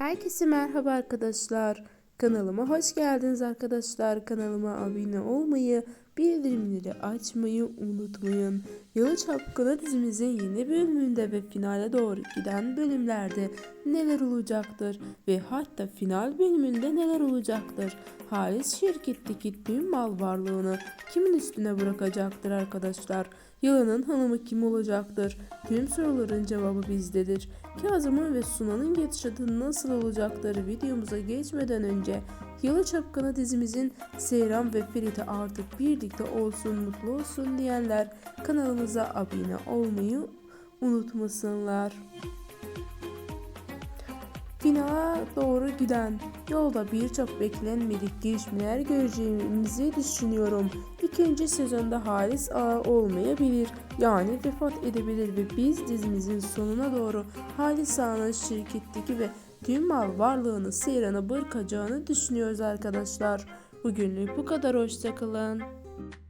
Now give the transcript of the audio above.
Herkese merhaba arkadaşlar. Kanalıma hoş geldiniz arkadaşlar. Kanalıma abone olmayı, bildirimleri açmayı unutmayın. Yalı Çapkını dizimizin yeni bölümünde ve finale doğru giden bölümlerde neler olacaktır ve hatta final bölümünde neler olacaktır? Halis şirketteki tüm mal varlığını kimin üstüne bırakacaktır arkadaşlar? Yılanın hanımı kim olacaktır? Tüm soruların cevabı bizdedir. Kazım'ın ve Sunan'ın gidişatı nasıl olacaktır videomuza geçmeden önce Yalı Çapkını dizimizin Seyran ve Ferit'e artık birlikte olsun mutlu olsun diyenler kanalımıza abone olmayı unutmasınlar. Finala doğru giden yolda birçok beklenmedik gelişmeler göreceğimizi düşünüyorum. İkinci sezonda Halis Ağa olmayabilir. Yani vefat edebilir ve biz dizimizin sonuna doğru Halis Ağa'nın şirketteki ve tüm mal varlığını Seyran'a bırakacağını düşünüyoruz arkadaşlar. Bugünlük bu kadar hoşçakalın. thank you.